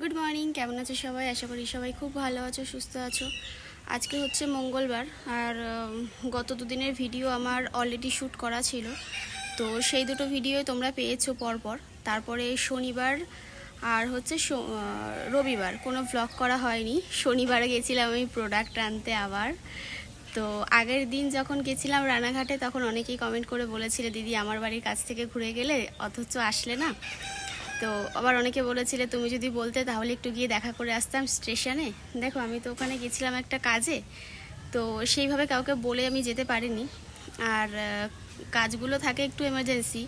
Good morning কেমন আছো সবাই? আশা করি সবাই খুব ভালো আছো, সুস্থ আছো। আজকে হচ্ছে মঙ্গলবার, আর গত দুদিনের ভিডিও আমার অলরেডি শ্যুট করা ছিল। তো সেই দুটো ভিডিও তোমরা পেয়েছ পরপর। তারপরে শনিবার আর হচ্ছে রবিবার। কোনো ভ্লগ করা হয়নি। শনিবারে গেছিলাম আমি প্রোডাক্ট আনতে আবার। তো আগের দিন যখন গেছিলাম রানাঘাটে, তখন অনেকেই কমেন্ট করে বলেছিলে, দিদি, আমার বাড়ির কাছ থেকে ঘুরে গেলে? অথচ আসলে না? তো আবার অনেকে বলেছিলে তুমি যদি বলতে তাহলে একটু গিয়ে দেখা করে আসতাম স্টেশনে। দেখো, আমি তো ওখানে গেছিলাম একটা কাজে। তো সেইভাবে কাউকে বলে আমি যেতে পারিনি। আর কাজগুলো থাকে একটু এমার্জেন্সি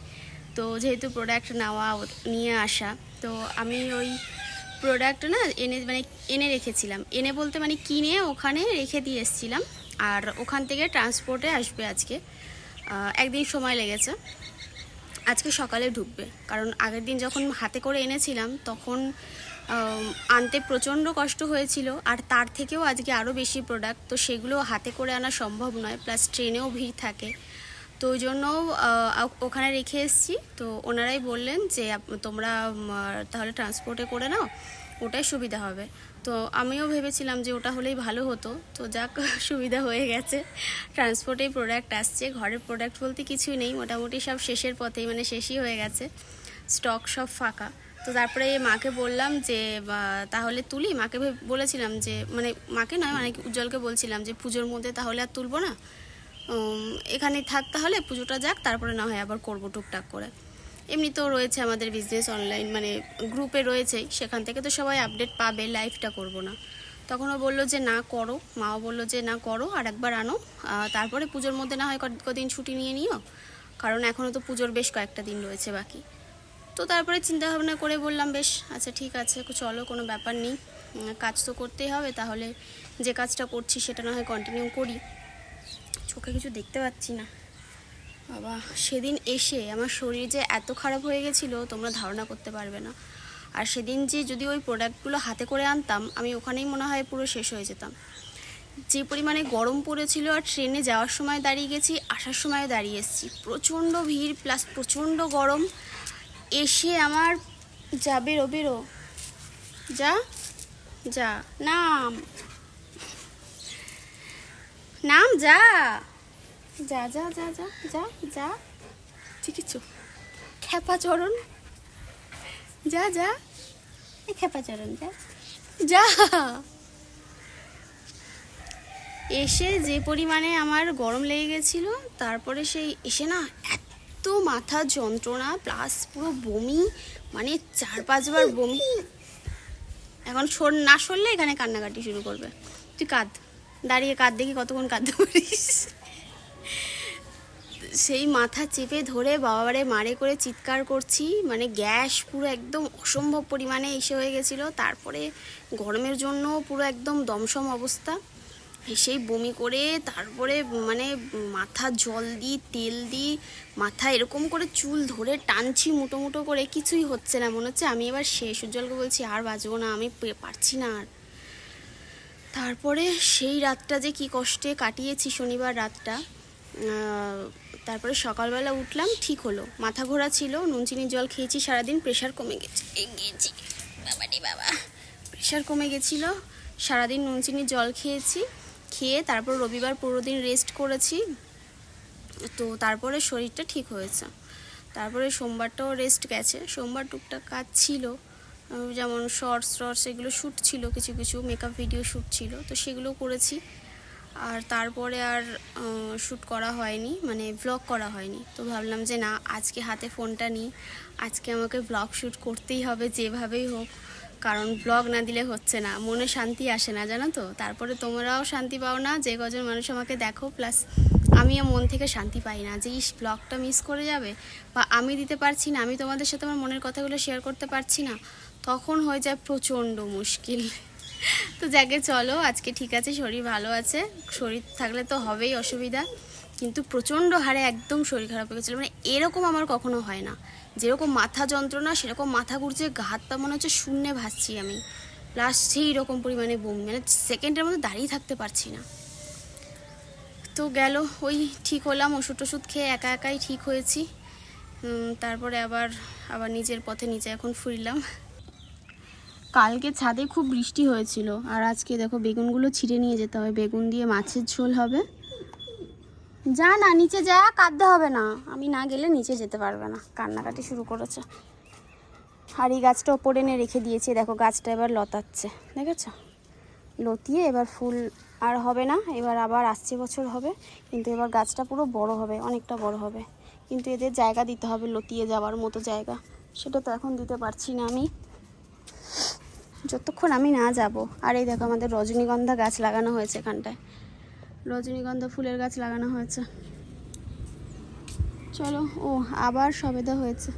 তো যেহেতু প্রোডাক্ট নেওয়া, নিয়ে আসা, তো আমি ওই প্রোডাক্ট না এনে মানে এনে রেখেছিলাম। এনে বলতে মানে কিনে ওখানে রেখে দিয়ে এসেছিলাম। আর ওখান থেকে ট্রান্সপোর্টে আসবে আজকে। একদিন সময় লেগেছে। আজকে সকালে ঢুকবে। কারণ আগের দিন যখন হাতে করে এনেছিলাম, তখন আনতে প্রচণ্ড কষ্ট হয়েছিল, আর তার থেকেও আজকে আরও বেশি প্রোডাক্ট তো সেগুলো হাতে করে আনা সম্ভব নয় প্লাস ট্রেনেও ভিড় থাকে। তো ওই জন্য ওখানে রেখে এসেছি। তো ওনারাই বললেন যে তোমরা তাহলে ট্রান্সপোর্টে করে নাও, ওটাই সুবিধা হবে। তো আমিও ভেবেছিলাম যে ওটা হলেই ভালো হতো। তো যাক, সুবিধা হয়ে গেছে। ট্রান্সপোর্টেই প্রোডাক্ট আসছে, ঘরের প্রোডাক্ট বলতে কিছুই নেই। মোটামুটি সব শেষের পথেই মানে শেষই হয়ে গেছে। স্টক সব ফাঁকা। তো তারপরে মাকে বললাম যে তাহলে তুলি? মাকে বলেছিলাম যে মানে মাকে নয় মানে উজ্জ্বলকে বলছিলাম যে, পুজোর মধ্যে তাহলে আর তুলবো না? এখানে থাক তাহলে, পুজোটা যাক, তারপরে না হয় আবার করব টুকটাক করে। এমনিতেও রয়েছে আমাদের বিজনেস অনলাইন মানে গ্রুপে রয়েছেই সেখান থেকে তো সবাই আপডেট পাবে লাইভটা করব না। তখন ও বলল যে, না করো। মাও বলল যে, না করো, আর একবার আনো। তারপরে পুজোর মধ্যে না হয় কদিন ছুটি নিয়ে নিও, কারণ এখনও তো পুজোর বেশ কয়েকটা দিন রয়েছে বাকি। তো তারপরে চিন্তা ভাবনা করে বললাম, বেশ আচ্ছা ঠিক আছে, চলো, কোনো ব্যাপার নেই। কাজ তো করতেই হবে, তাহলে যে কাজটা করছি, সেটা না হয় কন্টিনিউ করি। চোখে কিছু দেখতে পাচ্ছি না। বাবা, সেদিন এসে আমার শরীর যে এত খারাপ হয়ে গেছিল, তোমরা ধারণা করতে পারবে না। আর সেদিন যে যদি ওই প্রোডাক্টগুলো হাতে করে আনতাম, আমি ওখানেই মনে হয় পুরো শেষ হয়ে যেতাম। যে পরিমাণে গরম পড়েছিল আর ট্রেনে যাওয়ার সময় দাঁড়িয়ে গেছি, আসার সময় দাঁড়িয়ে এসেছি। প্রচণ্ড ভিড় প্লাস প্রচণ্ড গরম। এসে আমার যা বেরো বেরো। যা যা, নাম। নাম যা। যা যা যা যা যা যা। চিকিৎসু খেপাচরণ যা যা। এই খেপাচরণ যা। যা। এসে যে পরিমাণে আমার গরম লেগে গেছিল, তারপরে সেই এসে না এত মাথা যন্ত্রণা প্লাস পুরো বমি মানে চার, পাঁচবার বমি। এখন সর না সরলে এখানে কান্নাকাটি শুরু করবে। তুই কাঁদ। দাঁড়িয়ে কাঁদ দেখি কতক্ষণ কাঁদতে পারিস। সেই মাথা চেপে ধরে বাবারে মারে করে চিৎকার করছি। মানে গ্যাস পুরো একদম অসম্ভব পরিমাণে এসে হয়ে গেছিল। তারপরে গরমের জন্য পুরো একদম দমসম অবস্থা। সেই বমি করে তারপরে মানে মাথা জল দিই, তেল দিই, মাথা এরকম করে চুল ধরে টানছি মুটো করে, কিছুই হচ্ছে না মনে হচ্ছে। আমি এবার শেষ উজ্জ্বলকে বলছি, আর বাঁচবো না, আমি পারছি না আর। তারপরে সেই রাতটা যে কি কষ্টে কাটিয়েছি শনিবার রাতটা তারপরে সকালবেলা উঠলাম ঠিক হলো। মাথা ঘোরা ছিল নুন চিনির জল খেয়েছি সারাদিন প্রেশার কমে গেছে। গেছি বাবা রে বাবা। প্রেশার কমে গেছিল সারাদিন নুন চিনির জল খেয়েছি খেয়ে তারপর রবিবার পুরো দিন রেস্ট করেছি। তো তারপরে শরীরটা ঠিক হয়েছে। তারপরে সোমবারটাও রেস্ট গেছে। সোমবার টুকটাক কাজ ছিল যেমন শর্টস টর্টস এগুলো শ্যুট ছিল কিছু কিছু মেকআপ ভিডিও শ্যুট ছিল তো সেগুলো করেছি। আর তারপরে আর শ্যুট করা হয়নি মানে ব্লগ করা হয়নি। তো ভাবলাম যে না, আজকে হাতে ফোনটা নিই। আজকে আমাকে ব্লগ শ্যুট করতেই হবে যেভাবেই হোক। কারণ ব্লগ না দিলে হচ্ছে না, মনে শান্তি আসে না, জানো তো? তারপরে তোমরাও শান্তি পাও না, যে কজন মানুষ আমাকে দেখো প্লাস আমিও মন থেকে শান্তি পাই না যে, ইস ব্লগটা মিস করে যাবে? বা, আমি দিতে পারছি না, আমি তোমাদের সাথে আমার মনের কথাগুলো শেয়ার করতে পারছি না? তখন হয়ে যায় প্রচণ্ড মুশকিল। তো যাকে চলো, আজকে ঠিক আছে, শরীর ভালো আছে। শরীর থাকলে তো হবেই অসুবিধা। কিন্তু প্রচণ্ড হারে একদম শরীর খারাপ হয়ে গেছিল। মানে এরকম আমার কখনো হয় না। যেরকম মাথা যন্ত্রণা, সেরকম মাথা ঘুরছে পা মনে হচ্ছে শূন্যে ভাসছি আমি। প্লাস সেই রকম পরিমাণে বমি। মানে সেকেন্ডের মধ্যে দাঁড়িয়ে থাকতে পারছি না। তো গেল, ওই ঠিক হলাম, ওষুধ টষুধ খেয়ে একা একাই ঠিক হয়েছি। তারপরে আবার আবার নিজের পথে নিজে এখন ফিরলাম। কালকে ছাদে খুব বৃষ্টি হয়েছিল। আর আজকে দেখো বেগুনগুলো ছিঁড়ে নিয়ে যেতে হবে। বেগুন দিয়ে মাছের ঝোল হবে। যা না, নিচে যা, কাঁদতে হবে না। আমি না গেলে নিচে যেতে পারবে না। কান্নাকাটি শুরু করেছে। আর এই গাছটা ওপরে এনে রেখে দিয়েছি। দেখো গাছটা এবার লতাচ্ছে। দেখেছ? লতিয়ে এবার ফুল আর হবে না। এবার আবার আসছে বছর হবে। কিন্তু এবার গাছটা পুরো বড় হবে, অনেকটা বড় হবে। কিন্তু এদের জায়গা দিতে হবে, লতিয়ে যাওয়ার মতো জায়গা। সেটা তো এখন দিতে পারছি না আমি। যতক্ষণ আমি না যাব, আর এই দেখো আমাদের রজনীগন্ধা গাছ লাগানো হয়েছে এখানটায়। রজনীগন্ধা ফুলের গাছ লাগানো হয়েছে। চলো, ও, আবার সবেদা হয়েছে।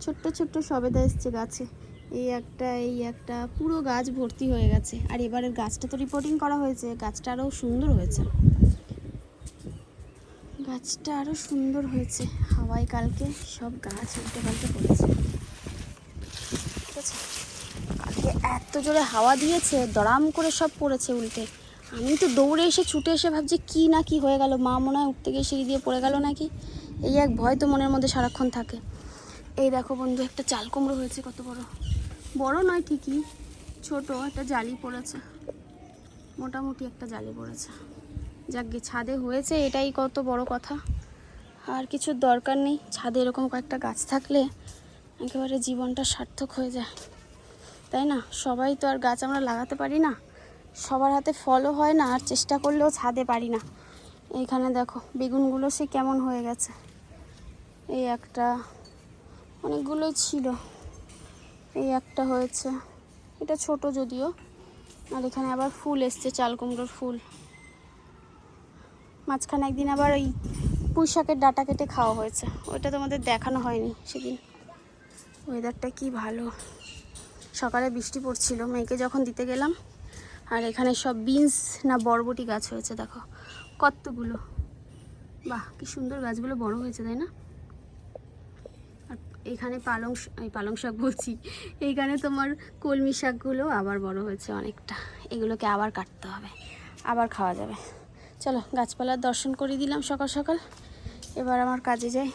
ছোট্ট ছোট্ট সবেদা এসছে গাছে। এই একটা এই একটা, পুরো গাছ ভর্তি হয়ে গেছে। আর এবারের গাছটা তো রিপোর্টিং করা হয়েছে, গাছটা আরও সুন্দর হয়েছে। গাছটা আরও সুন্দর হয়েছে। হাওয়ায় কালকে সব গাছ উল্টে পাল্টে পড়েছে ঠিক আছে কালকে এত জোরে হাওয়া দিয়েছে, দড়াম করে সব পড়েছে উল্টে। আমি তো দৌড়ে এসে ছুটে এসে ভাবছি, কি না কি হয়ে গেল? মা মনে হয় উঠতে গিয়ে সিঁড়ি দিয়ে পড়ে গেল নাকি? এই এক ভয় তো মনের মধ্যে সারাক্ষণ থাকে। এই দেখো বন্ধু, একটা চাল কুমড়ো হয়েছে কত বড়। বড় নয় ঠিকই, ছোট একটা জালি পড়েছে। মোটামুটি একটা জালি পড়েছে। যাক গে, ছাদে হয়েছে এটাই কত বড় কথা। আর কিছুর দরকার নেই, ছাদে এরকম কয়েকটা গাছ থাকলে একেবারে জীবনটা সার্থক হয়ে যায়। তাই না? সবাই তো আর গাছ আমরা লাগাতে পারি না। সবার হাতে ফলও হয় না, আর চেষ্টা করলেও ছাদে পারি না। এইখানে দেখো, বেগুনগুলো সে কেমন হয়ে গেছে। এই একটা, অনেকগুলোই ছিল। এই একটা হয়েছে। এটা ছোট যদিও। আর এখানে আবার ফুল এসছে, চাল কুমড়োর ফুল। মাঝখানে একদিন আবার ওই পুঁই শাকের ডাটা কেটে খাওয়া হয়েছে। ওইটা তোমাদের দেখানো হয়নি সেদিন। ওয়েদারটা কি ভালো। সকালে বৃষ্টি পড়ছিল মেয়েকে যখন দিতে গেলাম। আর এখানে সব বিনস না বরবটি গাছ হয়েছে দেখো। কতগুলো। বাহ কি সুন্দর গাছগুলো বড় হয়েছে তাই না? আর এখানে পালং এই পালং শাক বলছি এইখানে তোমার কলমি শাকগুলো আবার বড় হয়েছে অনেকটা। এগুলোকে আবার কাটতে হবে আবার খাওয়া যাবে। চলো গাছপালার দর্শন করে দিলাম সকাল সকাল। এবার আমার কাজে যাই।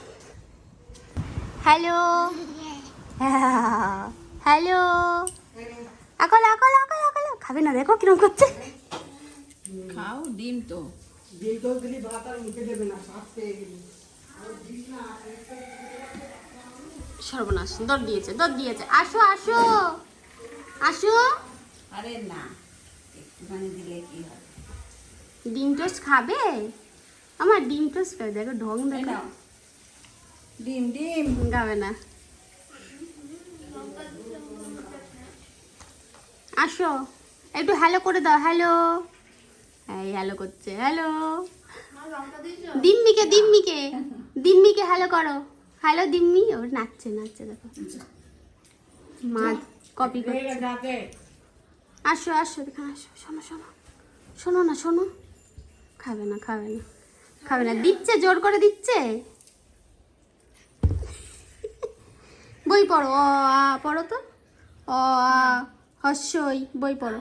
হ্যালো! হ্যালো। আকল আকল আকল আকল। খাবে না দেখো কিরম করছে। খাও ডিম তো। সর্বনাশ দর দিয়েছে দর দিয়েছে। আসো আসো আসো। আরে না একটুখানি দিলে কি হবে ডিম টোস্ট খাবে? আমার ডিম টোস্ট খাবে দেখো ঢং দেখো। ডিম ডিম। খাবে না। আসো। একটু হ্যালো করে দাও হ্যালো এই হ্যালো করছে হ্যালো দিম্মিকে দিম্মিকে দিম্মিকে হ্যালো করো। হ্যালো দিম্মি ও নাচছে নাচছে দেখো। মা কপি করছে। আসো আসো এখানে আসো শোনো শোনো। শোনো না শোনো। খাবে না খাবে না। খাবে না। দিচ্ছে জোর করে দিচ্ছে। বই পড়ো অ আ পড়ো তো। অ আ। হস্যই বই পড়ো।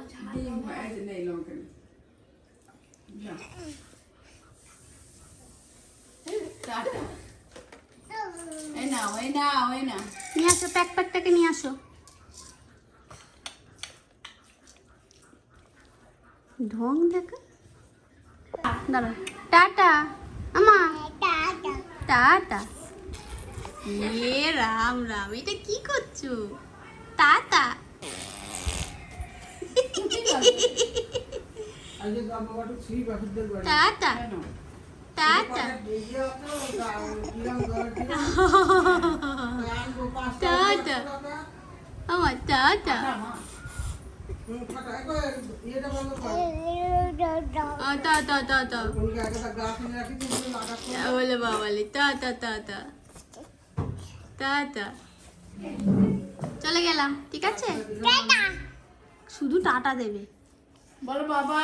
নিয়ে আসো প্যাক প্যাকটাকে নিয়ে আসো। ঢং দেখা। দাঁড়া টাটা। আমা টাটা। এ রাম রাম, এটা কি করছ? টাটা। টাটা টাটা টাটা বলে বাবালি টা চলে গেলাম ঠিক আছে? শুধু টাটা দেবে। বলো বাবা।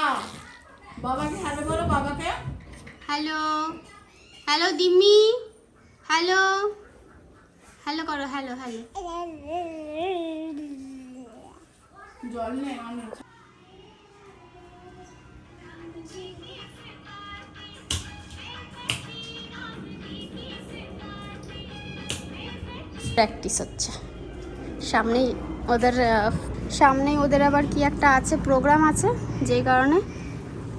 বাবাকে হ্যালো বলো বাবাকে। Hello. Hello Dimmi. Hello. Hello করো হ্যালো হ্যালো। জল নেই অনেক প্র্যাকটিস হচ্ছে। সামনেই ওদের সামনেই ওদের আবার কি একটা আছে প্রোগ্রাম আছে, যেই কারণে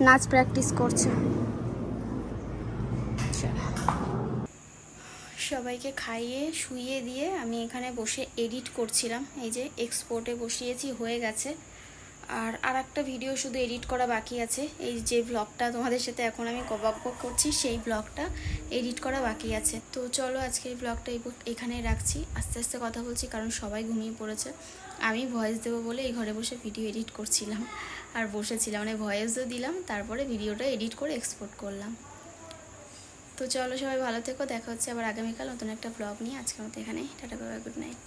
নাচ প্র্যাকটিস করছে। সবাইকে খাইয়ে, শুইয়ে দিয়ে আমি এখানে বসে এডিট করছিলাম। এই যে এক্সপোর্টে বসিয়েছি, হয়ে গেছে। আর আর একটা ভিডিও শুধু এডিট করা বাকি আছে। এই যে ব্লগটা তোমাদের সাথে এখন আমি কবাব করছি, সেই ব্লগটা এডিট করা বাকি আছে। তো চলো আজকে এই ব্লগটা এখানেই রাখছি। আস্তে আস্তে কথা বলছি, কারণ সবাই ঘুমিয়ে পড়েছে। আমি ভয়েস দেবো বলে এই ঘরে বসে ভিডিও এডিট করছিলাম। আর বসেছিলাম মানে ভয়েসও দিলাম, তারপরে ভিডিওটা এডিট করে এক্সপোর্ট করলাম। তো চলো সবাই ভালো থেকো, দেখা হচ্ছে আবার আগামীকাল নতুন একটা ব্লগ নিয়ে। আজকের মতো এখানে টাটা বাবা গুড নাইট